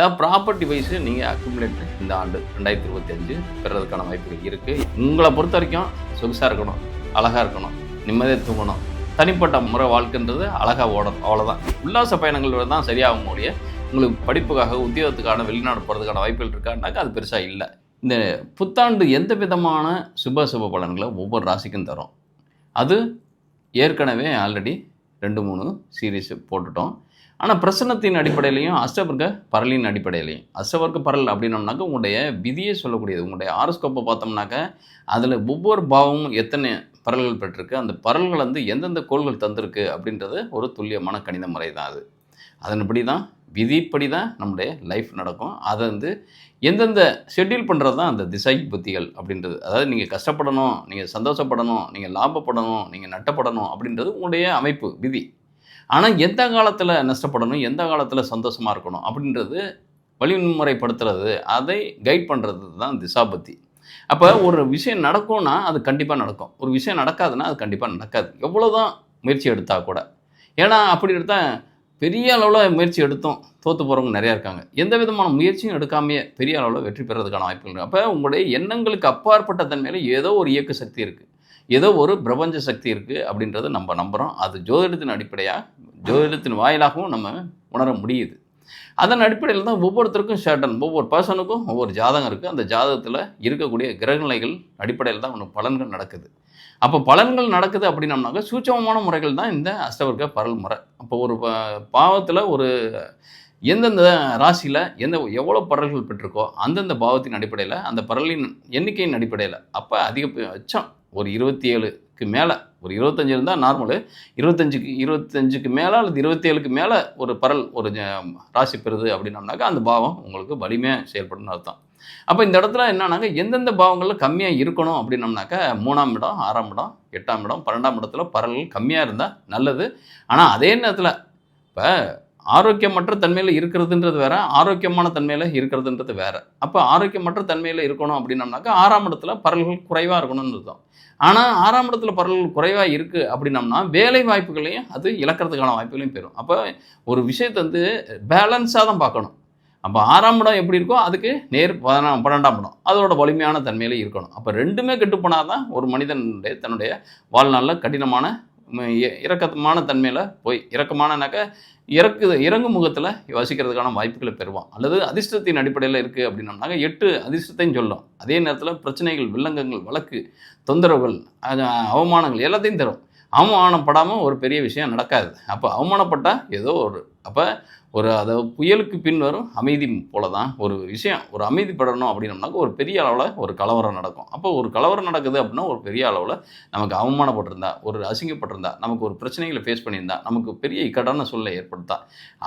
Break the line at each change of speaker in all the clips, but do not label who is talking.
அதாவது property wise நீங்கள் accumulate இந்த ஆண்டு ரெண்டாயிரத்தி இருபத்தி அஞ்சு பெறதுக்கான வாய்ப்புகள் இருக்குது உங்களை பொறுத்த வரைக்கும் சொகுசாக இருக்கணும் அழகாக இருக்கணும் நிம்மதியாக தூங்கணும். தனிப்பட்ட முறை வாழ்க்கைன்றது அழகாக ஓடணும் அவ்வளோதான் உல்லாச பயணங்கள் தான் சரியாகும் முடிய உங்களுக்கு படிப்புக்காக உத்தியோகத்துக்கான வெளிநாடு போகிறதுக்கான வாய்ப்புகள் இருக்கான்னாக்கா அது பெருசாக இல்லை. இந்த புத்தாண்டு எந்த விதமான சுப சுப பலன்களை ஒவ்வொரு ராசிக்கும் தரும்? அது ஏற்கனவே ஆல்ரெடி ரெண்டு மூணு சீரீஸ் போட்டுட்டோம். ஆனால் பிரசன்னத்தின் அடிப்படையிலையும் அஷ்டவர்க்க பரலின் அடிப்படையிலையும். அஷ்டவர்க்க பரல் அப்படின்னோம்னாக்க உங்களுடைய விதியை சொல்லக்கூடியது. உங்களுடைய ஆரோஸ்கோப்பை பார்த்தோம்னாக்க அதில் ஒவ்வொரு பாவமும் எத்தனை பரல்கள் பெற்றிருக்கு அந்த பரல்கள் வந்து எந்தெந்த கோள்கள் தந்திருக்கு அப்படின்றது ஒரு துல்லியமான கணித முறை தான் அது. அதன்படி தான் விதிப்படி தான் நம்முடைய லைஃப் நடக்கும். அதை வந்து எந்தெந்த ஷெட்யூல் பண்ணுறது தான் அந்த திசை புத்திகள் அப்படின்றது. அதாவது நீங்கள் கஷ்டப்படணும் நீங்கள் சந்தோஷப்படணும் நீங்கள் லாபப்படணும் நீங்கள் நட்டப்படணும் அப்படின்றது உங்களுடைய அமைப்பு விதி. ஆனால் எந்த காலத்தில் நஷ்டப்படணும் எந்த காலத்தில் சந்தோஷமாக இருக்கணும் அப்படின்றது வழிமுறைப்படுத்துறது அதை கைட் பண்ணுறது தான் திசாபத்தி. அப்போ ஒரு விஷயம் நடக்கும்னா அது கண்டிப்பாக நடக்கும். ஒரு விஷயம் நடக்காதுன்னா அது கண்டிப்பாக நடக்காது. எவ்வளோ தான் முயற்சி எடுத்தால் கூட. ஏன்னா அப்படி எடுத்தால் பெரிய அளவில் முயற்சி எடுத்தோம். தோற்று போகிறவங்க நிறையா இருக்காங்க. எந்த விதமான முயற்சியும் எடுக்காமையே பெரிய அளவில் வெற்றி பெறதுக்கான வாய்ப்புகள் இருக்குது அப்போ உங்களுடைய எண்ணங்களுக்கு அப்பாற்பட்ட தன்மையில் ஏதோ ஒரு இயக்க சக்தி இருக்குது ஏதோ ஒரு பிரபஞ்ச சக்தி இருக்குது அப்படின்றத நம்ம நம்புகிறோம் அது ஜோதிடத்தின் அடிப்படையாக ஜோதிடத்தின் வாயிலாகவும் நம்ம உணர முடியுது. அதன் அடிப்படையில் தான் ஒவ்வொருத்தருக்கும் ஷேட்டன் ஒவ்வொரு பர்சனுக்கும் ஒவ்வொரு ஜாதகம் இருக்குது அந்த ஜாதகத்தில் இருக்கக்கூடிய கிரகநிலைகள் அடிப்படையில் தான் ஒன்று பலன்கள் நடக்குது. அப்போ பலன்கள் நடக்குது அப்படின்னம்னாக்க சூட்சமமான முறைகள் தான் இந்த அஷ்டவர்க்க பரல் முறை. அப்போ ஒரு பாவத்தில் ஒரு எந்தெந்த ராசியில் எந்த எவ்வளோ பரல்கள் பெற்றிருக்கோ அந்தந்த பாவத்தின் அடிப்படையில் அந்த பரலின் எண்ணிக்கையின் அடிப்படையில் அப்போ அதிகபட்சம் ஒரு இருபத்தி ஏழுக்கு மேலே ஒரு இருபத்தஞ்சு இருந்தால் நார்மலு இருபத்தஞ்சுக்கு இருபத்தஞ்சுக்கு மேலே அல்லது இருபத்தேழுக்கு மேலே ஒரு பரல் ஒரு ராசி பெறுது அப்படின்னம்னாக்கா அந்த பாவம் உங்களுக்கு வலிமையாக செயல்படும்னு அர்த்தம். அப்போ இந்த இடத்துல என்னன்னாக்கா எந்தெந்த பாவங்களில் கம்மியாக இருக்கணும் அப்படின்னம்னாக்கா மூணாம் இடம் ஆறாம் இடம் எட்டாம் இடம் பன்னெண்டாம் இடத்துல பரல்கள் கம்மியாக இருந்தால் நல்லது. ஆனால் அதே நேரத்தில் இப்போ ஆரோக்கியமற்ற தன்மையில் இருக்கிறதுன்றது வேற ஆரோக்கியமான தன்மையில் இருக்கிறதுன்றது வேற. அப்போ ஆரோக்கியமற்ற தன்மையில் இருக்கணும் அப்படின்னம்னாக்கா ஆறாம் இடத்துல பரல்கள் குறைவாக இருக்கணும்னு அர்த்தம். ஆனால் ஆறாம் இடத்துல பரல்கள் குறைவாக இருக்குது அப்படின்னம்னா வேலை வாய்ப்புகளையும் அது இழக்கிறதுக்கான வாய்ப்புகளையும் பெறும். அப்போ ஒரு விஷயத்தை வந்து பேலன்ஸாக தான் பார்க்கணும். அப்போ ஆறாம் இடம் எப்படி இருக்கோ அதுக்கு நேர் பதினா பன்னெண்டாம் இடம். அதோட வலிமையான தன்மையில் இருக்கணும். அப்போ ரெண்டுமே கெட்டுப்போனால் தான் ஒரு மனிதனுடைய தன்னுடைய வாழ்நாளில் கடினமான இறக்கமான இ- தன்மையில் போய் இறக்கமானனாக்க இறக்கு இறங்கும் முகத்தில் வசிக்கிறதுக்கான வாய்ப்புகளை பெறுவான். அல்லது அதிர்ஷ்டத்தின் அடிப்படையில் இருக்குது அப்படின்னம்னாக்க எட்டு அதிர்ஷ்டத்தையும் சொல்லும். அதே நேரத்தில் பிரச்சனைகள் வில்லங்கங்கள் வழக்கு தொந்தரவுகள் அது அவமானங்கள் எல்லாத்தையும் தரும். அவமானப்படாமல் ஒரு பெரிய விஷயம் நடக்காது. அப்போ அவமானப்பட்டால் ஏதோ ஒரு அப்போ ஒரு அதை புயலுக்கு பின் வரும் அமைதி போல தான் ஒரு விஷயம். ஒரு அமைதிப்படணும் அப்படின்னம்னாக்க ஒரு பெரிய அளவில் ஒரு கலவரம் நடக்கும். அப்போ ஒரு கலவரம் நடக்குது அப்படின்னா ஒரு பெரிய அளவில் நமக்கு அவமானப்பட்டிருந்தா ஒரு அசிங்கப்பட்டிருந்தா நமக்கு ஒரு பிரச்சனைகளை ஃபேஸ் பண்ணியிருந்தா நமக்கு பெரிய இக்கட்டான சூழ்நிலை ஏற்படுத்தா.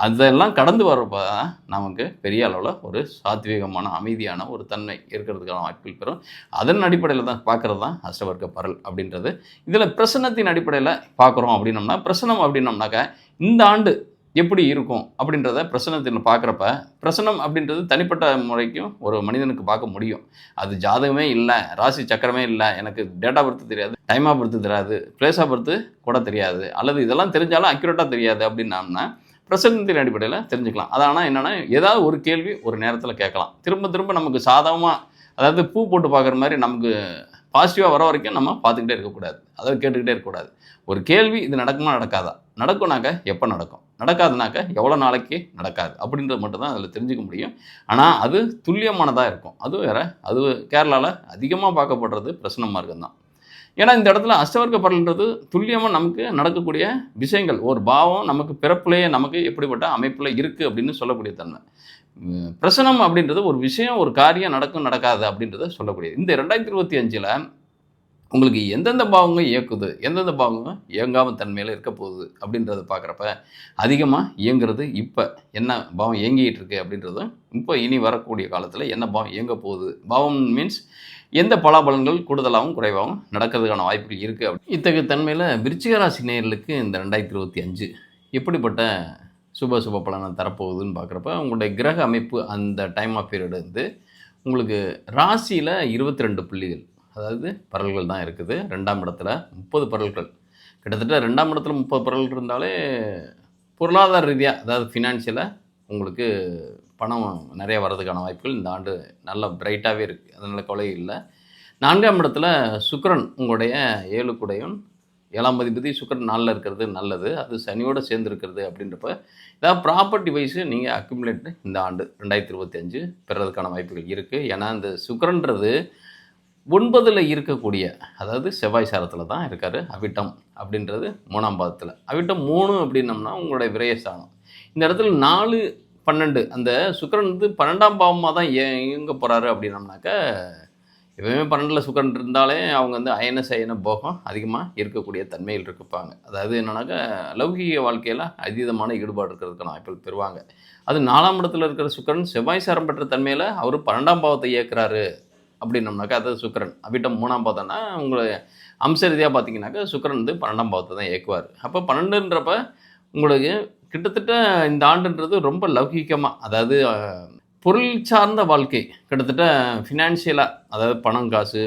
அதெல்லாம் கடந்து வர்றப்ப தான் நமக்கு பெரிய அளவில் ஒரு சாத்வீகமான அமைதியான ஒரு தன்மை இருக்கிறதுக்கான வாய்ப்புகள் பெறும். அதன் அடிப்படையில் தான் பார்க்குறது தான் அஷ்டவர்க்க பரல் அப்படின்றது. இதில் பிரசன்னத்தின் அடிப்படையில் பார்க்குறோம் அப்படின்னம்னா பிரசனம் அப்படின்னம்னாக்க இந்த ஆண்டு எப்படி இருக்கும் அப்படின்றத பிரசனத்தில் பார்க்குறப்ப பிரசனம் அப்படின்றது தனிப்பட்ட முறைக்கும் ஒரு மனிதனுக்கு பார்க்க முடியும். அது ஜாதகமே இல்லை ராசி சக்கரமே இல்லை எனக்கு டேட் ஆஃப் பர்த் தெரியாது டைம் ஆஃப் தெரியாது பிளேஸ் ஆஃப் கூட தெரியாது அல்லது இதெல்லாம் தெரிஞ்சாலும் அக்யூரேட்டாக தெரியாது அப்படின்னம்னா பிரசனத்தின் அடிப்படையில் தெரிஞ்சுக்கலாம். அது ஆனால் என்னென்னா ஏதாவது ஒரு கேள்வி ஒரு நேரத்தில் கேட்கலாம். திரும்ப திரும்ப நமக்கு சாதகமாக அதாவது பூ போட்டு பார்க்குற மாதிரி நமக்கு பாசிட்டிவாக வர வரைக்கும் நம்ம பார்த்துக்கிட்டே இருக்கக்கூடாது. அதாவது கேட்டுக்கிட்டே இருக்கக்கூடாது. ஒரு கேள்வி இது நடக்குமா நடக்காதா? நடக்கும்னாக்க எப்போ நடக்கும்? நடக்காதுனாக்க எவ்வளோ நாளைக்கு நடக்காது. அப்படின்றது மட்டும்தான் அதில் தெரிஞ்சுக்க முடியும். ஆனால் அது துல்லியமானதாக இருக்கும். அது வேற அது கேரளாவில் அதிகமாக பார்க்கப்படுறது பிரசன்ன மார்க்கம் தான். ஏன்னா இந்த இடத்துல அஷ்டவர்க்க பரல்ன்றது துல்லியமாக நமக்கு நடக்கக்கூடிய விஷயங்கள். ஒரு பாவம் நமக்கு பிறப்புலேயே நமக்கு எப்படிப்பட்ட அமைப்பில் இருக்குது அப்படின்னு சொல்லக்கூடிய தன்மை. பிரசனம் அப்படின்றது ஒரு விஷயம் ஒரு காரியம் நடக்கும் நடக்காது அப்படின்றத சொல்லக்கூடியது. இந்த ரெண்டாயிரத்தி இருபத்தி அஞ்சில் உங்களுக்கு எந்தெந்த பாவங்கள் இயக்குது எந்தெந்த பாவங்கள் இயங்காமல் தன்மையில் இருக்க போகுது அப்படின்றத பார்க்குறப்ப அதிகமாக இயங்குறது இப்போ என்ன பாவம் இயங்கிகிட்டு இருக்கு அப்படின்றதும் இப்போ இனி வரக்கூடிய காலத்தில் என்ன பாவம் இயங்க போகுது? பாவம் மீன்ஸ் எந்த பலாபலன்கள் கூடுதலாகவும் குறைவாகவும் நடக்கிறதுக்கான வாய்ப்புகள் இருக்குது அப்படி. இத்தகைய தன்மையில் விருச்சிக ராசி நேயர்களுக்கு இந்த ரெண்டாயிரத்தி இருபத்தி அஞ்சு எப்படிப்பட்ட சுப சுப பலனை தரப்போகுதுன்னு பார்க்குறப்ப உங்களுடைய கிரக அமைப்பு அந்த டைம் ஆஃப் பீரியட் வந்து உங்களுக்கு ராசியில் இருபத்தி ரெண்டு புள்ளிகள் அதாவது பரல்கள் தான் இருக்குது. ரெண்டாம் இடத்துல முப்பது பரல்கள். கிட்டத்தட்ட ரெண்டாம் இடத்துல முப்பது பரல்கள் இருந்தாலே பொருளாதார ரீதியாக அதாவது ஃபினான்ஷியலாக உங்களுக்கு பணம் நிறைய வர்றதுக்கான வாய்ப்புகள் இந்த ஆண்டு நல்ல பிரைட்டாகவே இருக்குது அதனால் கவலை இல்லை. நான்காம் இடத்துல சுக்கரன் உங்களுடைய ஏழு குடையும் ஏழாம் அதிபதி சுக்கரன் நாளில் இருக்கிறது நல்லது. அது சனியோடு சேர்ந்து இருக்கிறது அப்படின்றப்ப ஏதாவது ப்ராப்பர்ட்டி வைஸு நீங்கள் அக்யூமுலேட் இந்த ஆண்டு ரெண்டாயிரத்தி இருபத்தி அஞ்சு பெறதுக்கான வாய்ப்புகள் இருக்குது ஏன்னா இந்த சுக்கரன்றது ஒன்பதில் இருக்கக்கூடிய அதாவது செவ்வாய் சாரத்தில் தான் இருக்கார் அவிட்டம் அப்படின்றது மூணாம் பாதத்தில். அவிட்டம் மூணு அப்படின்னம்னா உங்களுடைய விரயஸ்தானம். இந்த இடத்துல நாலு பன்னெண்டு அந்த சுக்கரன் வந்து பன்னெண்டாம் பாவமாக தான் ஏ இயங்க போகிறாரு அப்படின்னம்னாக்க எப்பவுமே பன்னெண்டில் சுக்கரன் இருந்தாலே அவங்க வந்து அயன சயன போகம் அதிகமாக இருக்கக்கூடிய தன்மையில் இருப்பாங்க. அதாவது என்னென்னாக்கா லௌகிக வாழ்க்கையில் அதீதமான ஈடுபாடு இருக்கிறதுக்கான வாய்ப்புகள் பெறுவாங்க. அது நாலாம் இடத்துல இருக்கிற சுக்கரன் செவ்வாய் சாரம் பெற்ற தன்மையில் அவர் பன்னெண்டாம் பாவத்தை இயக்குறாரு. அப்படின்னம்னாக்கா அது சுக்கரன். அவிட்டம் மூணாம் பாவம்னா உங்களை அம்ச ரீதியாக பார்த்தீங்கன்னாக்கா சுக்கரன் வந்து பன்னெண்டாம் பாவத்தை தான் இயக்குவார். அப்போ பன்னெண்டுன்றப்ப உங்களுக்கு கிட்டத்தட்ட இந்த ஆண்டுன்றது ரொம்ப லௌகிகமாக அதாவது பொருள் சார்ந்த வாழ்க்கை. கிட்டத்தட்ட ஃபினான்ஷியலாக அதாவது பணம் காசு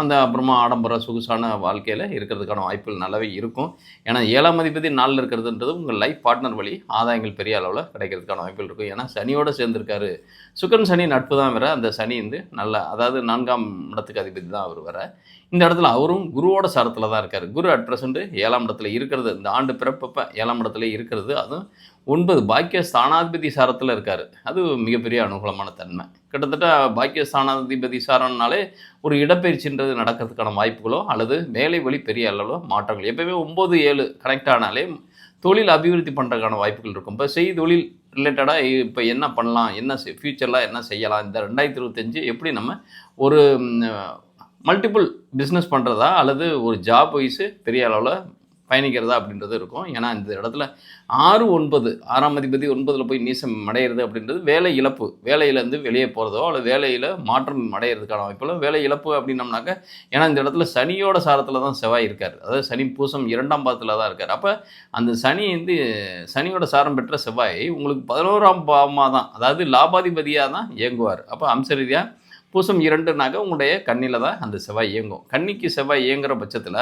அந்த அப்புறமா ஆடம்பர சொகுசான வாழ்க்கையில் இருக்கிறதுக்கான வாய்ப்புகள் நல்லாவே இருக்கும். ஏன்னா ஏழாம் அதிபதி நாளில் இருக்கிறதுன்றது உங்கள் லைஃப் பார்ட்னர் வழி ஆதாயங்கள் பெரிய அளவில் கிடைக்கிறதுக்கான வாய்ப்புகள் இருக்கும். ஏன்னா சனியோடு சேர்ந்துருக்காரு. சுக்கரன் சனி நட்பு தான் வர அந்த சனி வந்து நல்ல அதாவது நான்காம் இடத்துக்கு அதிபதி தான் அவர் வர. இந்த இடத்துல அவரும் குருவோட சாரத்தில் தான் இருக்கார். குரு அட் ஏழாம் இடத்துல இருக்கிறது. இந்த ஆண்டு பிறப்பப்ப ஏழாம் இடத்துல இருக்கிறது. அதுவும் ஒன்பது பாக்கிய ஸ்தானாதிபதி சாரத்தில் இருக்கார். அது மிகப்பெரிய அனுகூலமான தன்மை. கிட்டத்தட்ட பாக்கிய ஸ்தானாதிபதி சாரம்னாலே ஒரு இடப்பெயர்ச்சின்றது நடக்கிறதுக்கான வாய்ப்புகளோ அல்லது வேலை வழி பெரிய அளவிலோ மாற்றங்கள். எப்போயுமே ஒம்பது ஏழு கனெக்ட் ஆனாலே தொழில் அபிவிருத்தி பண்ணுறதுக்கான வாய்ப்புகள் இருக்கும். இப்போ செய்தொழில் ரிலேட்டடாக இப்போ என்ன பண்ணலாம் என்ன ஃப்யூச்சரில் என்ன செய்யலாம் இந்த ரெண்டாயிரத்தி இருபத்தஞ்சு எப்படி நம்ம ஒரு மல்டிபிள் பிஸ்னஸ் பண்ணுறதா அல்லது ஒரு ஜாப் வைஸு பெரிய அளவில் பயணிக்கிறதா அப்படின்றது இருக்கும். ஏன்னா இந்த இடத்துல ஆறு ஒன்பது ஆறாம் அதிபதி ஒன்பதில் போய் நீசம் அடையிறது அப்படின்றது வேலை இழப்பு. வேலையிலேருந்து வெளியே போகிறதோ அல்லது வேலையில் மாற்றம் அடையிறதுக்கான வாய்ப்புல வேலை இழப்பு அப்படின்னம்னாக்க ஏன்னா இந்த இடத்துல சனியோட சாரத்தில் தான் செவ்வாய் இருக்கார். அதாவது சனி பூசம் இரண்டாம் பாதத்தில் தான் இருக்கார். அப்போ அந்த சனி வந்து சனியோட சாரம் பெற்ற செவ்வாய் உங்களுக்கு பதினோராம் பாவமாக தான் அதாவது லாபாதிபதியாக தான் இயங்குவார். அப்போ அம்ச ரீதியாக பூசம் இரண்டுனாக்க உங்களுடைய கண்ணில் தான் அந்த செவ்வாய் இயங்கும். கன்னிக்கு செவ்வாய் இயங்குற பட்சத்தில்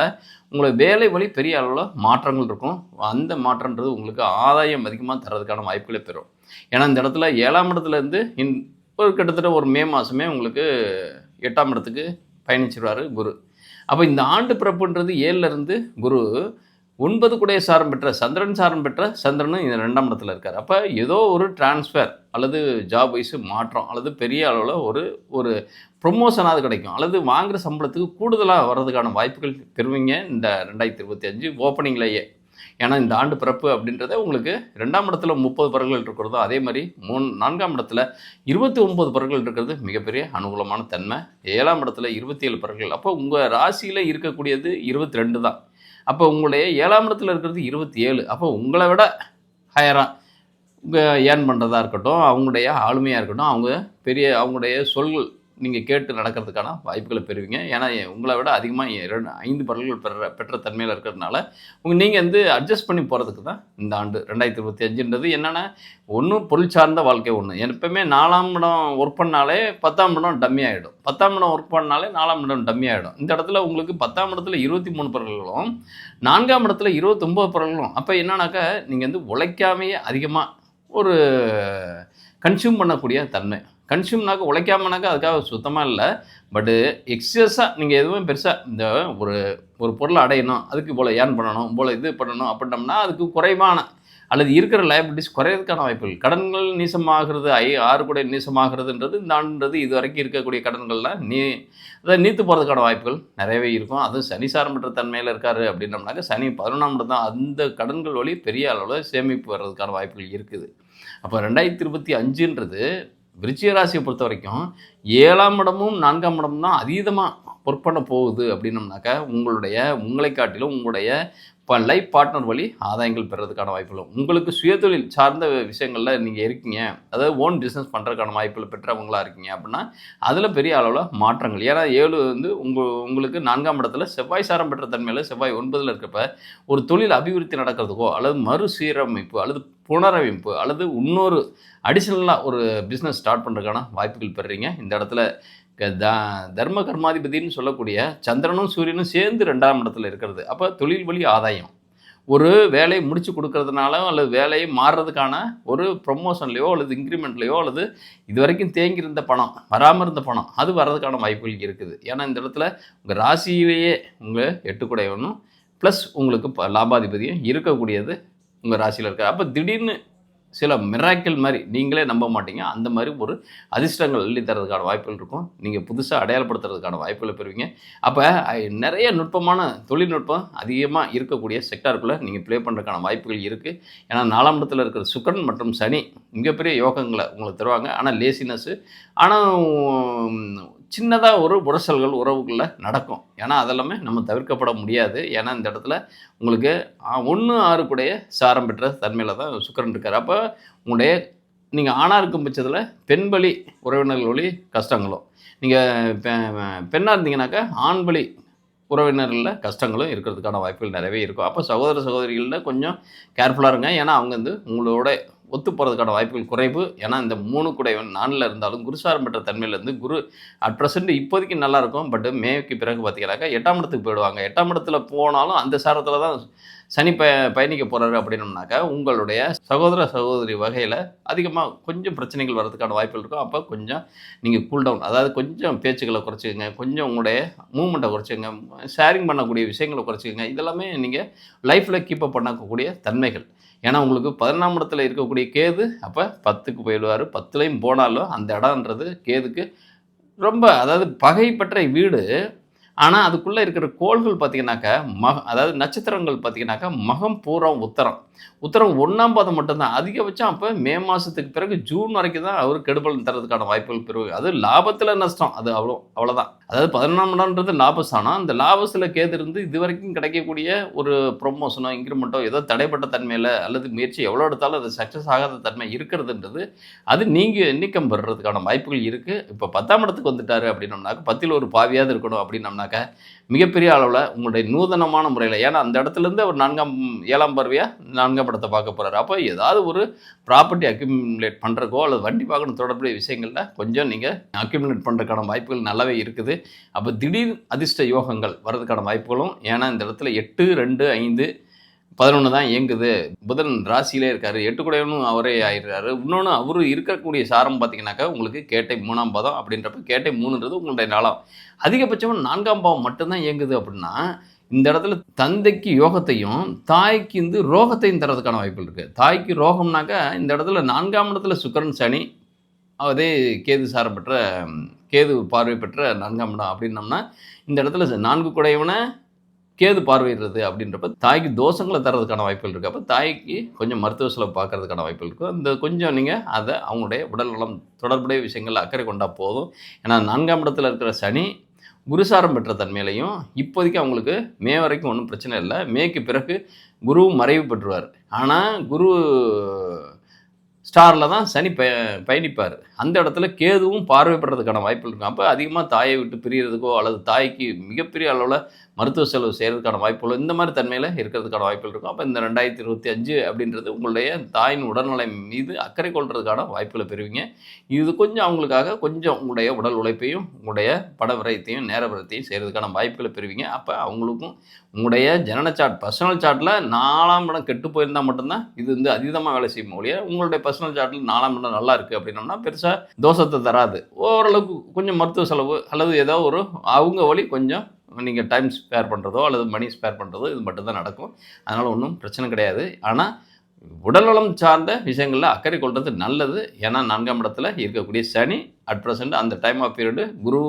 உங்களுக்கு வேலை வழி பெரிய அளவில் மாற்றங்கள் இருக்கும். அந்த மாற்றன்றது உங்களுக்கு ஆதாயம் அதிகமாக தர்றதுக்கான வாய்ப்புகளை பெறும். ஏன்னா இந்த இடத்துல ஏழாம் இடத்துலேருந்து இந் இன் ஒரு கிட்டத்தட்ட ஒரு மே மாதமே உங்களுக்கு எட்டாம் இடத்துக்கு பயணிச்சிடுவார் குரு. அப்போ இந்த ஆண்டு பிறப்புன்றது ஏழுலேருந்து குரு ஒன்பது குடைய சாரம் பெற்ற சந்திரன் சாரம் பெற்ற சந்திரனும் இந்த ரெண்டாம் இடத்துல இருக்கார். அப்போ ஏதோ ஒரு டிரான்ஸ்ஃபர் அல்லது ஜாப் வைஸு மாற்றம் அல்லது பெரிய அளவில் ஒரு ஒரு ப்ரொமோஷனாவது கிடைக்கும். அல்லது வாங்குகிற சம்பளத்துக்கு கூடுதலாக வர்றதுக்கான வாய்ப்புகள் பெறுவீங்க. இந்த ரெண்டாயிரத்தி இருபத்தி அஞ்சு ஓப்பனிங்லேயே ஏன்னா இந்த ஆண்டு பிறப்பு அப்படின்றத உங்களுக்கு ரெண்டாம் இடத்துல முப்பது பறவைகள் இருக்கிறதோ அதே மாதிரி மூணு நான்காம் இடத்துல இருபத்தி ஒம்பது பறவைகள் இருக்கிறது மிகப்பெரிய அனுகூலமான தன்மை. ஏழாம் இடத்துல இருபத்தி ஏழு பறவைகள் அப்போ உங்கள் ராசியில் இருக்கக்கூடியது இருபத்தி ரெண்டு தான். அப்போ உங்களுடைய ஏழாம் இடத்துல இருக்கிறது இருபத்தி ஏழு அப்போ உங்களை விட ஹையராக உங்கள் ஏர்ன் பண்ணுறதா இருக்கட்டும் அவங்களுடைய ஆளுமையாக இருக்கட்டும் அவங்க பெரிய அவங்களுடைய சொல்கள் நீங்கள் கேட்டு நடக்கிறதுக்கான வாய்ப்புகளை பெறுவீங்க. ஏன்னா உங்களை விட அதிகமாக இரண்டு ஐந்து படல்கள் பெற பெற்ற தன்மையில் இருக்கிறதுனால உங்கள் நீங்கள் வந்து அட்ஜஸ்ட் பண்ணி போகிறதுக்கு தான் இந்த ஆண்டு ரெண்டாயிரத்தி இருபத்தி அஞ்சுன்றது என்னென்னா ஒன்றும் பொருள் சார்ந்த வாழ்க்கை ஒன்று எப்பவுமே நாலாம் இடம் ஒர்க் பண்ணாலே பத்தாம் இடம் டம்மி ஆகிடும் பத்தாம் இடம் ஒர்க் பண்ணாலே நாலாம் இடம் டம்மி ஆகிடும் இந்த இடத்துல உங்களுக்கு பத்தாம் இடத்துல இருபத்தி மூணு பரல்களும் நான்காம் இடத்துல இருபத்தொம்போது பரல்களும் அப்போ என்னன்னாக்கா நீங்கள் வந்து உழைக்காமையே அதிகமாக ஒரு கன்சியூம் பண்ணக்கூடிய தன்மை. கன்சியூம்னாக்க உழைக்காமனாக்கா அதுக்காக சுத்தமாக இல்லை. பட்டு எக்ஸஸாக நீங்கள் எதுவும் பெருசாக இந்த ஒரு ஒரு பொருளை அடையணும் அதுக்கு இவ்வளோ ஏர்ன் பண்ணணும் இவ்வளோ இது பண்ணணும் அப்படின்னம்னா அதுக்கு குறைவான அல்லது இருக்கிற லைபிலிட்டிஸ் குறையிறதுக்கான வாய்ப்புகள். கடன்கள் நீசமாகிறது ஐ ஆறு கூட நீசமாகிறதுன்றது இந்த ஆண்டுன்றது இது வரைக்கும் இருக்கக்கூடிய கடன்கள்லாம் நீ அதை நீத்து போகிறதுக்கான வாய்ப்புகள் நிறையவே இருக்கும். அதுவும் சனி சாரமற்ற தன்மையில் இருக்காரு அப்படின்னம்னாக்க சனி பதினொன்றாம் இடம் தான் அந்த கடன்கள் வழி பெரிய அளவில் சேமிப்பு வர்றதுக்கான வாய்ப்புகள் இருக்குது. அப்போ ரெண்டாயிரத்தி இருபத்தி அஞ்சுன்றது விருச்சிக ராசியை பொறுத்த வரைக்கும் ஏழாம் இடமும் நான்காம் இடமும் தான் அதீதமாக ஒர்க் போகுது அப்படின்னம்னாக்கா உங்களுடைய உங்களை காட்டிலும் உங்களுடைய இப்போ லைஃப் பார்ட்னர் வழி ஆதாயங்கள் பெறதுக்கான வாய்ப்புகள். உங்களுக்கு சுயதொழில் சார்ந்த விஷயங்களில் நீங்கள் இருக்கீங்க. அதாவது ஓன் பிஸ்னஸ் பண்ணுறதுக்கான வாய்ப்புகள் பெற்றவங்களா இருக்கீங்க அப்படின்னா அதில் பெரிய அளவில் மாற்றங்கள். ஏன்னா ஏழு வந்து உங்கள் உங்களுக்கு நான்காம் இடத்துல செவ்வாய் சாரம் பெற்ற தன்மையில் செவ்வாய் ஒன்பதில் இருக்கப்ப ஒரு தொழில் அபிவிருத்தி நடக்கிறதுக்கோ அல்லது மறுசீரமைப்பு அல்லது புனரமைப்பு அல்லது இன்னொரு அடிஷ்னலாக ஒரு பிஸ்னஸ் ஸ்டார்ட் பண்ணுறதுக்கான வாய்ப்புகள் பெறுறீங்க இந்த இடத்துல தர்ம கர்மாதிபதினு சொல்லக்கூடிய சந்திரனும் சூரியனும் சேர்ந்து ரெண்டாம் இடத்துல இருக்கிறது. அப்போ தொழில் வழி ஆதாயம். ஒரு வேலையை முடிச்சு கொடுக்கறதுனால அல்லது வேலையை மாறுறதுக்கான ஒரு ப்ரொமோஷன்லையோ அல்லது இன்க்ரிமெண்ட்லையோ அல்லது இது வரைக்கும் தேங்கியிருந்த பணம் வராமல் இருந்த பணம் அது வர்றதுக்கான வாய்ப்புகள் இருக்குது. ஏன்னா இந்த இடத்துல உங்கள் ராசியிலேயே உங்கள் எட்டுக்குடையவனும் ப்ளஸ் உங்களுக்கு ப- லாபாதிபதியும் இருக்கக்கூடியது உங்கள் ராசியில் இருக்கார் அப்போ திடீர்னு சில மிராக்கிள் மாதிரி நீங்களே நம்ப மாட்டீங்க. அந்த மாதிரி ஒரு அதிர்ஷ்டங்கள் எழுதி தரதுக்கான வாய்ப்புகள் இருக்கும். நீங்கள் புதுசாக அடையாளப்படுத்துறதுக்கான வாய்ப்புகளை பெறுவீங்க. அப்போ நிறைய நுட்பமான தொழில்நுட்பம் அதிகமாக இருக்கக்கூடிய செக்டாருக்குள்ளே நீங்கள் ப்ளே பண்ணுறதுக்கான வாய்ப்புகள் இருக்குது ஏன்னா நாலாம் இடத்துல இருக்கிற சுக்கரன் மற்றும் சனி மிகப்பெரிய யோகங்களை உங்களுக்கு தருவாங்க. ஆனால் லேசினஸ்ஸு ஆனால் சின்னதாக ஒரு உரசல்கள் உறவுகளில் நடக்கும். ஏன்னா அதெல்லாமே நம்ம தவிர்க்கப்பட முடியாது. ஏன்னா இந்த இடத்துல உங்களுக்கு ஒன்று ஆறு கூடைய சாரம் பெற்ற தன்மையில் தான் சுக்கரன் இருக்கார். அப்போ உங்களுடைய நீங்கள் ஆணாக இருக்கும் பட்சத்தில் பெண்பலி உறவினர்கள் வழி கஷ்டங்களும். நீங்கள் பெண்ணாக இருந்தீங்கன்னாக்கா ஆண்பலி உறவினர்களில் கஷ்டங்களும் இருக்கிறதுக்கான வாய்ப்புகள் நிறையவே இருக்கும். அப்போ சகோதர சகோதரிகளில் கொஞ்சம் கேர்ஃபுல்லாக இருங்க. ஏன்னா அவங்க வந்து உங்களோட ஒத்து போகிறதுக்கான வாய்ப்புகள் குறைவு. ஏன்னா இந்த மூணு குடைவன் நானில் இருந்தாலும் குருசாரம் பெற்ற தன்மையிலேருந்து குரு அட் ப்ரெசென்ட் இப்போதைக்கு நல்லாயிருக்கும். பட் மேக்கு பிறகு பார்த்தீங்கன்னாக்கா எட்டாம் இடத்துக்கு போயிடுவாங்க. எட்டாம் இடத்துல போனாலும் அந்த சாரத்தில் தான் சனி ப பயணிக்க போகிறாரு அப்படின்னம்னாக்கா உங்களுடைய சகோதர சகோதரி வகையில் அதிகமாக கொஞ்சம் பிரச்சனைகள் வர்றதுக்கான வாய்ப்புகள் இருக்கும். அப்போ கொஞ்சம் நீங்கள் கூல் டவுன் அதாவது கொஞ்சம் பேச்சுக்களை குறைச்சிக்கங்க. கொஞ்சம் உங்களுடைய மூமெண்ட்டை குறைச்சிக்கங்க. ஷேரிங் பண்ணக்கூடிய விஷயங்களை குறைச்சிக்கங்க. இதெல்லாமே நீங்கள் லைஃப்பில் கீப்பப் பண்ணக்கூடிய தன்மைகள். ஏன்னா உங்களுக்கு பதினொன்றாம் இடத்துல இருக்கக்கூடிய கேது அப்போ பத்துக்கு போயிடுவார் பத்துலேயும் போனாலும் அந்த இடம்ன்றது கேதுக்கு ரொம்ப அதாவது பகை பெற்ற வீடு. ஆனால் அதுக்குள்ளே இருக்கிற கோள்கள் பார்த்தீங்கன்னாக்கா மக அதாவது நட்சத்திரங்கள் பார்த்தீங்கன்னாக்கா மகம் பூரம் உத்தரம். உத்தரம் ஒன்றாம் பாதம் மட்டும்தான். அதிகபட்சம் அப்போ மே மாதத்துக்கு பிறகு ஜூன் வரைக்கும் தான் அவர் கெடுபலன் தரதுக்கான வாய்ப்புகள் பெறுவது அது லாபத்தில் நஷ்டம். அது அவ்வளோ அவ்வளோதான் அதாவது பதினொன்றாம் இடம்ன்றது லாபஸ்தானம் அந்த லாபத்தில் கேது இருந்து இது வரைக்கும் கிடைக்கக்கூடிய ஒரு ப்ரொமோஷனோ இன்க்ரிமெண்ட்டோ ஏதோ தடைப்பட்ட தன்மையில் அல்லது முயற்சி எவ்வளோ எடுத்தாலும் அது சக்ஸஸ் ஆகாத தன்மை இருக்கிறதுன்றது அது நீங்கள் நீக்கம் பெறுறதுக்கான வாய்ப்புகள் இருக்குது இப்போ பத்தாம் இடத்துக்கு வந்துட்டார் அப்படின்னம்னாக்க பத்தில் ஒரு பாவியாவது இருக்கணும் அப்படின்னம்னாக்க மிகப்பெரிய அளவில் உங்களுடைய நூதனமான முறையில் ஏன்னா அந்த இடத்துலேருந்து அவர் நான்காம் ஏழாம் பார்வையாக நான்காம் படத்தை பார்க்க போகிறாரு அப்போ ஏதாவது ஒரு ப்ராப்பர்ட்டி அக்யூமுலேட் பண்ணுறக்கோ அல்லது வண்டி வாகனம் தொடர்புடைய விஷயங்களில் கொஞ்சம் நீங்கள் அக்யூமுலேட் பண்ணுறதுக்கான வாய்ப்புகள் நல்லாவே இருக்குது. அப்போ திடீர் அதிர்ஷ்ட யோகங்கள் வர்றதுக்கான வாய்ப்புகளும் ஏன்னா இந்த இடத்துல எட்டு ரெண்டு ஐந்து பதினொன்று தான் இயங்குது. புதன் ராசியிலே இருக்கார். எட்டு கூடையவனும் அவரே ஆயிடுறாரு. இன்னொன்று அவர் இருக்கக்கூடிய சாரம் பார்த்தீங்கன்னாக்கா உங்களுக்கு கேட்டை மூணாம் பதம் அப்படின்றப்ப கேட்டை மூணுன்றது உங்களுடைய நலம் அதிகபட்சம் நான்காம் பாவம் மட்டும்தான் இயங்குது அப்படின்னா இந்த இடத்துல தந்தைக்கு யோகத்தையும் தாய்க்கு வந்து ரோகத்தையும் தரதுக்கான வாய்ப்புகள் இருக்குது தாய்க்கு ரோகம்னாக்கா இந்த இடத்துல நான்காம் இடத்துல சுக்கரன் சனி அதே கேது சாரப்பெற்ற கேது பார்வை பெற்ற நான்காம் இடம் அப்படின்னம்னா இந்த இடத்துல நான்கு குடையவனை கேது பார்வையிடுறது அப்படின்றப்ப தாய்க்கு தோஷங்களை தரதுக்கான வாய்ப்புகள் இருக்குது அப்போ தாய்க்கு கொஞ்சம் மருத்துவ செலவு பார்க்கறதுக்கான வாய்ப்புகள் இருக்கும் அந்த கொஞ்சம் நீங்கள் அதை அவங்களுடைய உடல் நலம் தொடர்புடைய விஷயங்கள் அக்கறை கொண்டால் போதும். ஏன்னா நான்காம் இடத்துல இருக்கிற சனி குருசாரம் பெற்ற தன்மையிலையும் இப்போதைக்கு அவங்களுக்கு மே வரைக்கும் ஒன்றும் பிரச்சனை இல்லை. மேக்கு பிறகு குருவும் மறைவு பெற்றுவார். ஆனால் குரு ஸ்டாரில் தான் சனி பய பயணிப்பார். அந்த இடத்துல கேதுவும் பார்வைப்படுறதுக்கான வாய்ப்புகள் இருக்கும். அப்போ அதிகமாக தாயை விட்டு பிரியறதுக்கோ அல்லது தாய்க்கு மிகப்பெரிய அளவில் மருத்துவ செலவு செய்கிறதுக்கான வாய்ப்புகள் இந்த மாதிரி தன்மையில் இருக்கிறதுக்கான வாய்ப்புகள் இருக்கும். அப்போ இந்த ரெண்டாயிரத்தி இருபத்தி அஞ்சு அப்படின்றது உங்களுடைய தாயின் உடல்நலை மீது அக்கறை கொள்றதுக்கான வாய்ப்புகளை பெறுவீங்க. இது கொஞ்சம் அவங்களுக்காக கொஞ்சம் உங்களுடைய உடல் உழைப்பையும் உங்களுடைய பட விரயத்தையும் நேர விரயத்தையும் செய்கிறதுக்கான வாய்ப்புகளை பெறுவீங்க. அப்போ அவங்களுக்கும் உங்களுடைய ஜனன சார்ட் பர்சனல் சார்ட்டில் நாலாம் இடம் கெட்டு போயிருந்தால் மட்டும்தான் இது வந்து அதீதமாக வேலை செய்யும் ஒழிய உங்களுடைய பர்சனல் சார்ட்டில் நாலாம் இடம் நல்லா இருக்குது அப்படின்னோம்னா பெருசாக தோஷத்தை தராது. ஓரளவுக்கு கொஞ்சம் மருத்துவ செலவு அல்லது ஏதோ ஒரு அவங்க வழி கொஞ்சம் நீங்கள் டைம் ஸ்பேர் பண்ணுறதோ அல்லது மணி ஸ்பேர் பண்ணுறதோ இது மட்டும்தான் நடக்கும். அதனால் ஒன்றும் பிரச்சனை கிடையாது. ஆனால் உடல்நலம் சார்ந்த விஷயங்களில் அக்கறை கொள்வது நல்லது. ஏன்னா நான்காம் இடத்துல இருக்கக்கூடிய சனி அட் ப்ரெசென்ட் அந்த டைம் ஆஃப் பீரியடு குரு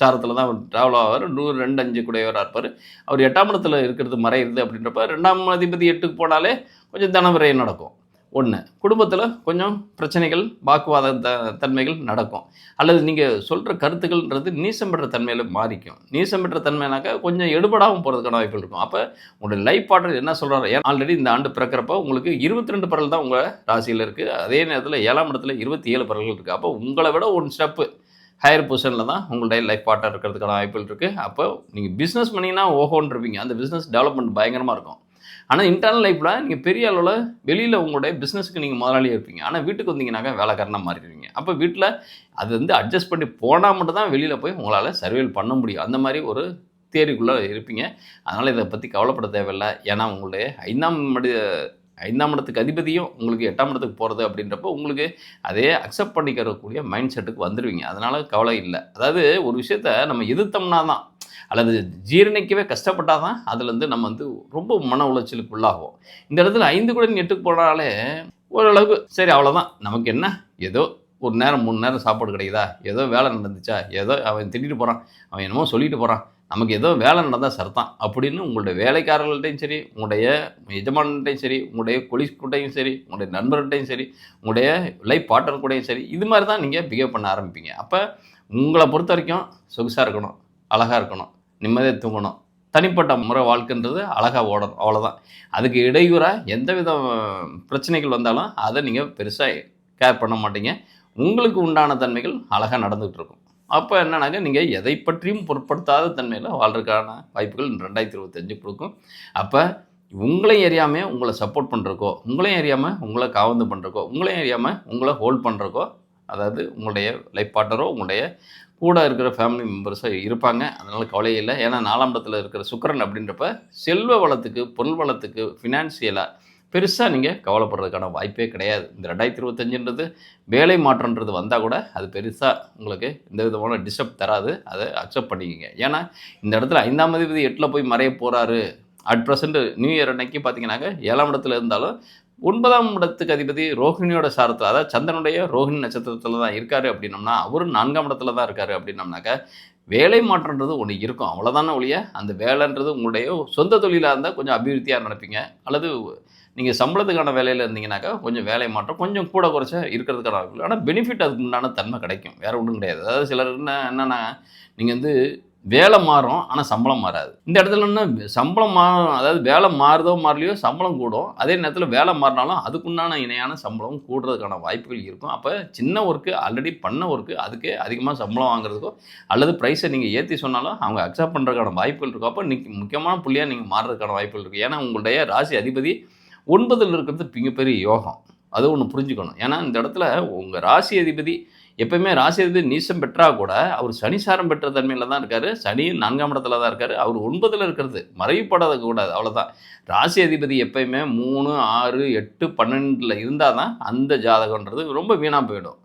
சாரத்தில் தான் அவர் ட்ராவல் ஆவார். நூறு ரெண்டு அஞ்சு கூடையவராக இருப்பார். அவர் எட்டாம் இடத்துல இருக்கிறது மறையிறது அப்படின்றப்ப ரெண்டாம் அதிபதி எட்டுக்கு போனாலே கொஞ்சம் தனவிரையும் நடக்கும். ஒன்று குடும்பத்தில் கொஞ்சம் பிரச்சனைகள் வாக்குவாத த தன்மைகள் நடக்கும். அல்லது நீங்கள் சொல்கிற கருத்துக்கள்ன்றது நீசம் பெற்ற தன்மையில் மாறிக்கும். நீசம் பெற்ற தன்மைனாக்கா கொஞ்சம் எடுபடாமல் போகிறதுக்கான வாய்ப்புகள் இருக்கும். அப்போ உங்களுடைய லைஃப் பார்ட்னர் என்ன சொல்கிறாரு ஏன் ஆல்ரெடி இந்த ஆண்டு பிறக்கிறப்ப உங்களுக்கு இருபத்தி ரெண்டு பரல் தான் உங்கள் ராசியில் இருக்குது அதே நேரத்தில் ஏழாம் இடத்துல இருபத்தி ஏழு பரல்கள் இருக்குது அப்போ உங்களை விட ஒன் ஸ்டெப்பு ஹையர் பொசிஷனில் தான் உங்களுடைய லைஃப் பார்ட்னர் இருக்கிறதுக்கான வாய்ப்புகள் இருக்குது அப்போ நீங்கள் பிஸ்னஸ் பண்ணிங்கன்னா ஓஹோன்னு இருப்பீங்க அந்த பிஸ்னஸ் டெவலப்மெண்ட் பயங்கரமாக இருக்கும். ஆனால் இன்டர்னல் லைஃப்பில் நீங்கள் பெரிய அளவில் வெளியில் உங்களுடைய பிஸ்னஸுக்கு நீங்கள் முதலாளியாக இருப்பீங்க. ஆனால் வீட்டுக்கு வந்தீங்கன்னாக்கா வேலைக்காரனாக மாறிடுவீங்க. அப்போ வீட்டில் அது வந்து அட்ஜஸ்ட் பண்ணி போனால் மட்டும் தான் வெளியில் போய் உங்களால் சர்வேல் பண்ண முடியும். அந்த மாதிரி ஒரு தேரிக்குள்ளே இருப்பீங்க. அதனால் இதை பற்றி கவலைப்பட தேவையில்லை. ஏன்னா உங்களுடைய ஐந்தாம் மடி ஐந்தாம் இடத்துக்கு அதிபதியும் உங்களுக்கு எட்டாம் இடத்துக்கு போகிறது அப்படின்றப்போ உங்களுக்கு அதே அக்செப்ட் பண்ணிக்கிறக்கூடிய மைண்ட் செட்டுக்கு வந்துடுவீங்க அதனால் கவலை இல்லை. அதாவது ஒரு விஷயத்த நம்ம எதிர்த்தோம்னா தான் அல்லது ஜீரணிக்கவே கஷ்டப்பட்டால் தான் அதுலேருந்து நம்ம வந்து ரொம்ப மன உளைச்சலுக்கு உள்ளாகும் இந்த இடத்துல ஐந்து கூட எட்டுக்கு போனாலே ஓரளவுக்கு சரி அவ்வளோதான் நமக்கு என்ன? ஏதோ ஒரு நேரம் மூணு நேரம் சாப்பாடு கிடைக்குதா? ஏதோ வேலை நடந்துச்சா? ஏதோ அவன் திட்டிட்டு போகிறான் அவன் என்னமோ சொல்லிட்டு போகிறான் நமக்கு ஏதோ வேலை நடந்தால் சர்தான் அப்படின்னு உங்களுடைய வேலைக்காரர்கள்ட்டையும் சரி உங்களுடைய எஜமான்கிட்டையும் சரி உங்களுடைய கொலிஸ்கிட்டையும் சரி உங்களுடைய நண்பர்கிட்டையும் சரி உங்களுடைய லைஃப் பார்ட்னர் கூடயும் சரி இது மாதிரி தான் நீங்கள் பிஹேவ் பண்ண ஆரம்பிப்பீங்க. அப்போ உங்களை பொறுத்த வரைக்கும் சொகுசாக இருக்கணும் அழகாக இருக்கணும். நிம்மதியாக தூங்கணும். தனிப்பட்ட முறை வாழ்க்கைன்றது அழகாக ஓடணும். அவ்வளோதான் அதுக்கு இடையூறாக எந்த வித பிரச்சனைகள் வந்தாலும் அதை நீங்கள் பெருசாக கேர் பண்ண மாட்டீங்க. உங்களுக்கு உண்டான தன்மைகள் அழகாக நடந்துகிட்டு இருக்கும் அப்போ என்னன்னாக்க நீங்கள் எதை பற்றியும் பொருட்படுத்தாத தன்மையில் வாழ்றதுக்கான வாய்ப்புகள் ரெண்டாயிரத்தி இருபத்தஞ்சு கொடுக்கும். அப்போ உங்களையும் அறியாமல் உங்களை சப்போர்ட் பண்ணுறக்கோ உங்களையும் அறியாமல் உங்களை காவந்து பண்ணுறக்கோ உங்களையும் அறியாமல் உங்களை ஹோல்ட் பண்ணுறக்கோ அதாவது உங்களுடைய லைஃப் பார்ட்னரோ உங்களுடைய கூட இருக்கிற ஃபேமிலி மெம்பர்ஸாக இருப்பாங்க. அதனால் கவலை இல்லை. ஏன்னா நாலாம் இடத்துல இருக்கிற சுக்கரன் அப்படின்றப்ப செல்வ வளத்துக்கு பொருள் வளத்துக்கு ஃபினான்சியலாக பெருசாக நீங்கள் கவலைப்படுறதுக்கான வாய்ப்பே கிடையாது. இந்த ரெண்டாயிரத்தி இருபத்தஞ்சுன்றது வேலை மாற்றன்றது வந்தால் கூட அது பெருசாக உங்களுக்கு எந்த விதமான டிஸ்டர்ப் தராது. அதை அக்செப்ட் பண்ணிக்கோங்க. ஏன்னா இந்த இடத்துல ஐந்தாம் அதிபதி எட்டில் போய் மறைய போகிறாரு அட் ப்ரெசென்ட் நியூ இயர் அன்னைக்கு பார்த்தீங்கன்னாக்க ஏழாம் இடத்துல இருந்தாலும் ஒன்பதாம் இடத்துக்கு அதிபதி ரோஹிணியோட சாரத்தில் அதாவது சந்திரனுடைய ரோஹிணி நட்சத்திரத்தில் தான் இருக்காரு அப்படின்னம்னா அவரும் நான்காம் இடத்துல தான் இருக்காரு அப்படின்னம்னாக்க வேலை மாற்றன்றது ஒன்று இருக்கும். அவ்வளோதான ஒழிய அந்த வேலைன்றது உங்களுடைய சொந்த தொழிலாக இருந்தால் கொஞ்சம் அபிவிருத்தியாக நினைப்பீங்க அல்லது நீங்கள் சம்பளத்துக்கான வேலையில் இருந்தீங்கன்னாக்கா கொஞ்சம் வேலை மாற்றம் கொஞ்சம் கூட குறைச்ச இருக்கிறதுக்கான வாய்ப்பு ஆனால் பெனிஃபிட் அதுக்கு உண்டான தன்மை கிடைக்கும். வேறு ஒன்றும் கிடையாது. அதாவது சிலர் என்ன என்னென்னா நீங்கள் வந்து வேலை மாறும் ஆனால் சம்பளம் மாறாது. இந்த இடத்துல என்ன சம்பளம் மாறும் அதாவது வேலை மாறுதோ மாறலையோ சம்பளம் கூடும். அதே நேரத்தில் வேலை மாறினாலும் அதுக்குண்டான இணையான சம்பளம் கூடுறதுக்கான வாய்ப்புகள் இருக்கும். அப்போ சின்ன ஒர்க்கு ஆல்ரெடி பண்ண ஒர்க்கு அதுக்கு அதிகமாக சம்பளம் வாங்குறதுக்கோ அல்லது ப்ரைஸை நீங்கள் ஏற்றி சொன்னாலும் அவங்க அக்செப்ட் பண்ணுறதுக்கான வாய்ப்புகள் இருக்கும். அப்போ இன்னைக்கு முக்கியமான புள்ளியாக நீங்கள் மாறுறதுக்கான வாய்ப்புகள் இருக்குது ஏன்னா உங்களுடைய ராசி அதிபதி ஒன்பதில் இருக்கிறது மிகப்பெரிய யோகம். அது ஒன்று புரிஞ்சுக்கணும். ஏன்னா இந்த இடத்துல உங்கள் ராசி அதிபதி எப்பயுமே ராசியது அதிபதி நீசம் பெற்றா கூட அவர் சனிசாரம் பெற்ற தன்மையில் தான் இருக்கார். சனி நான்காம் இடத்துல தான் இருக்கார். அவர் ஒன்பதில் இருக்கிறது. மறைவுப்படாத கூடாது அவ்வளோதான் ராசி அதிபதி எப்பயுமே மூணு ஆறு எட்டு பன்னெண்டில் இருந்தால் தான் அந்த ஜாதகன்றது ரொம்ப வீணாக போயிடும்.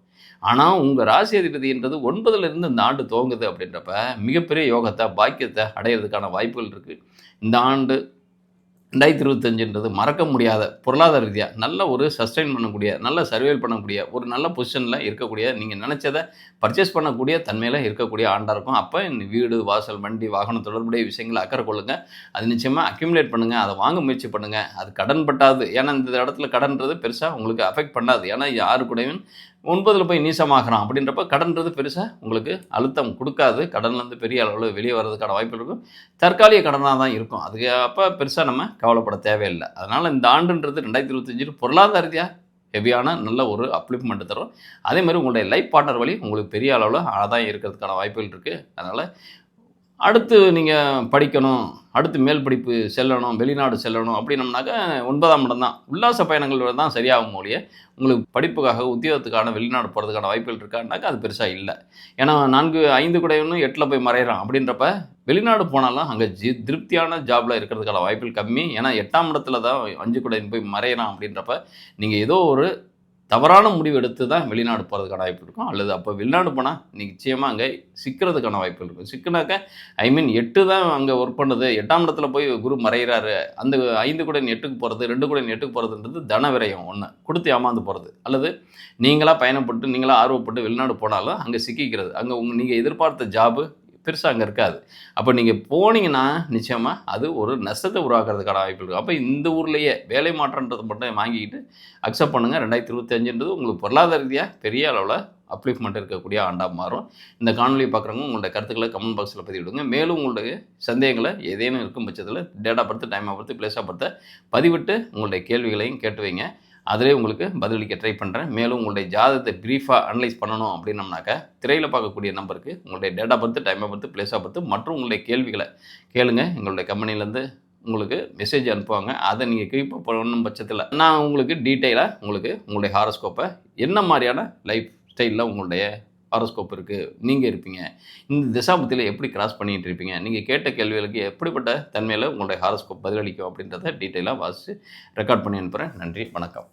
ஆனால் உங்கள் ராசி அதிபதின்றது ஒன்பதுல இருந்து இந்த ஆண்டு துவங்குது அப்படின்றப்ப மிகப்பெரிய யோகத்தை பாக்கியத்தை அடையிறதுக்கான வாய்ப்புகள் இருக்குது இந்த ஆண்டு ரெண்டாயிரத்தி இருபத்தஞ்சுன்றது மறக்க முடியாத பொருளாதார ரீதியாக நல்ல ஒரு சஸ்டைன் பண்ணக்கூடிய நல்ல சர்வேல் பண்ணக்கூடிய ஒரு நல்ல பொசிஷனில் இருக்கக்கூடிய நீங்கள் நினச்சதை பர்ச்சேஸ் பண்ணக்கூடிய தன்மையில் இருக்கக்கூடிய ஆண்டாக இருக்கும். அப்போ இந்த வீடு வாசல் வண்டி வாகனம் தொடர்புடைய விஷயங்களை அக்கறை கொள்ளுங்கள் அது நிச்சயமாக அக்யூமுலேட் பண்ணுங்கள் அதை வாங்க முயற்சி பண்ணுங்கள் அது கடன் பட்டாது. ஏன்னா இந்த இடத்துல கடன்றது பெருசாக உங்களுக்கு அஃபெக்ட் பண்ணாது. ஏன்னா யாரு கூடயும் ஒன்பதில் போய் நீசமாகறான் அப்படின்றப்ப கடன்றது பெருசாக உங்களுக்கு அழுத்தம் கொடுக்காது. கடன்லேருந்து பெரிய அளவில் வெளியே வர்றதுக்கான வாய்ப்பு இருக்கும். தற்காலிக கடனாக தான் இருக்கும். அதுக்கு அப்போ பெருசாக நம்ம கவலைப்பட தேவையில்லை. அதனால் இந்த ஆண்டுன்றது ரெண்டாயிரத்தி இருபத்தஞ்சு பொருளாதார ரீதியாக ஹெவியான நல்ல ஒரு அப்ளிப்மெண்ட் தரும். அதே மாதிரி உங்களுடைய லைஃப் பார்ட்னர் வழி உங்களுக்கு பெரிய அளவில் ஆதாயம் இருக்கிறதுக்கான வாய்ப்புகள் இருக்குது அதனால் அடுத்து நீங்கள் படிக்கணும். அடுத்து மேல் படிப்பு செல்லணும் வெளிநாடு செல்லணும் அப்படின்னம்னாக்க ஒன்பதாம் இடம் தான். உல்லாச பயணங்கள் தான் சரியாகும் மொழியே. உங்களுக்கு படிப்புக்காக உத்தியோகத்துக்கான வெளிநாடு போகிறதுக்கான வாய்ப்புகள் இருக்கான்னாக்கா அது பெருசாக இல்லை. ஏன்னா நான்கு ஐந்து குடையொன்று எட்டில் போய் மறையிறான் அப்படின்றப்ப வெளிநாடு போனாலும் அங்கே ஜி திருப்தியான ஜாபில் இருக்கிறதுக்கான வாய்ப்புகள் கம்மி. ஏன்னா எட்டாம் இடத்துல தான் அஞ்சு குடையன் போய் மறையிறான் அப்படின்றப்ப நீங்கள் ஏதோ ஒரு தவறான முடிவு எடுத்து தான் வெளிநாடு போகிறதுக்கான வாய்ப்பு இருக்கும். அல்லது அப்போ வெளிநாடு போனால் நிச்சயமாக அங்கே சிக்கிறதுக்கான வாய்ப்பு இருக்கும். சிக்கினாக்க ஐ மீன் எட்டு தான் அங்கே ஒர்க் பண்ணுது. எட்டாம் இடத்துல போய் குரு மறைகிறாரு அந்த ஐந்து கூட எட்டுக்கு போகிறது ரெண்டு கூட எட்டுக்கு போகிறதுன்றது தன விரயம் ஒன்று கொடுத்து ஏமாந்து போகிறது அல்லது நீங்களாக பயணப்பட்டு நீங்களாக ஆர்வப்பட்டு வெளிநாடு போனாலும் அங்கே சிக்கிக்கிறது. அங்கே உங்கள் நீங்கள் எதிர்பார்த்த ஜாபு பெருசாக அங்கே இருக்காது. அப்போ நீங்கள் போனீங்கன்னா நிச்சயமாக அது ஒரு நஷ்டத்தை உருவாக்குறதுக்கான வாய்ப்பு இருக்குது அப்போ இந்த ஊர்லேயே வேலை மாற்றன்றது மட்டும் வாங்கிக்கிட்டு அக்செப்ட் பண்ணுங்கள் ரெண்டாயிரத்தி இருபத்தஞ்சுன்றது உங்களுக்கு பொருளாதார ரீதியாக பெரிய அளவில் அப்ளிஃப்மெண்ட் இருக்கக்கூடிய ஆண்டாக மாறும். இந்த காணொலியை பார்க்குறவங்க உங்களோட கருத்துக்களை கமெண்ட் பாக்ஸில் பதிவிடுங்க. மேலும் உங்களுடைய சந்தேகங்களை ஏதேனும் இருக்கும் பட்சத்தில் டேட்டா பொறுத்து டைம் பொறுத்து பிளேஸாக பொறுத்து பதிவிட்டு உங்களுடைய கேள்விகளையும் கேட்டு வைங்க. அதிலே உங்களுக்கு பதிலளிக்க ட்ரை பண்ணுறேன் மேலும் உங்களுடைய ஜாதகத்தை ப்ரீஃபாக அனலைஸ் பண்ணணும் அப்படின்னம்னாக்கா திரையில் பார்க்கக்கூடிய நம்பருக்கு உங்களுடைய டேட்டா பர்த்து டைம் பர்த்து பிளேஸாக பர்த்து மற்றும் உங்களுடைய கேள்விகளை கேளுங்க. எங்களுடைய கம்பெனிலேருந்து உங்களுக்கு மெசேஜ் அனுப்புவாங்க. அதை நீங்கள் கீப் பண்ணணும் பட்சத்தில் நான் உங்களுக்கு டீட்டெயிலாக உங்களுக்கு உங்களுடைய ஹாரோஸ்கோப்பை என்ன மாதிரியான லைஃப் ஸ்டைலில் உங்களுடைய ஹாரோஸ்கோப் இருக்குது நீங்கள் இருப்பீங்க. இந்த திசாபத்தில் எப்படி கிராஸ் பண்ணிகிட்டு இருப்பீங்க? நீங்கள் கேட்ட கேள்விகளுக்கு எப்படிப்பட்ட தன்மையில் உங்களுடைய ஹாரோஸ்கோப் பதிலளிக்கும் அப்படின்றத டீட்டெயிலாக வாசித்து ரெக்கார்ட் பண்ணி அனுப்புகிறேன் நன்றி. வணக்கம்.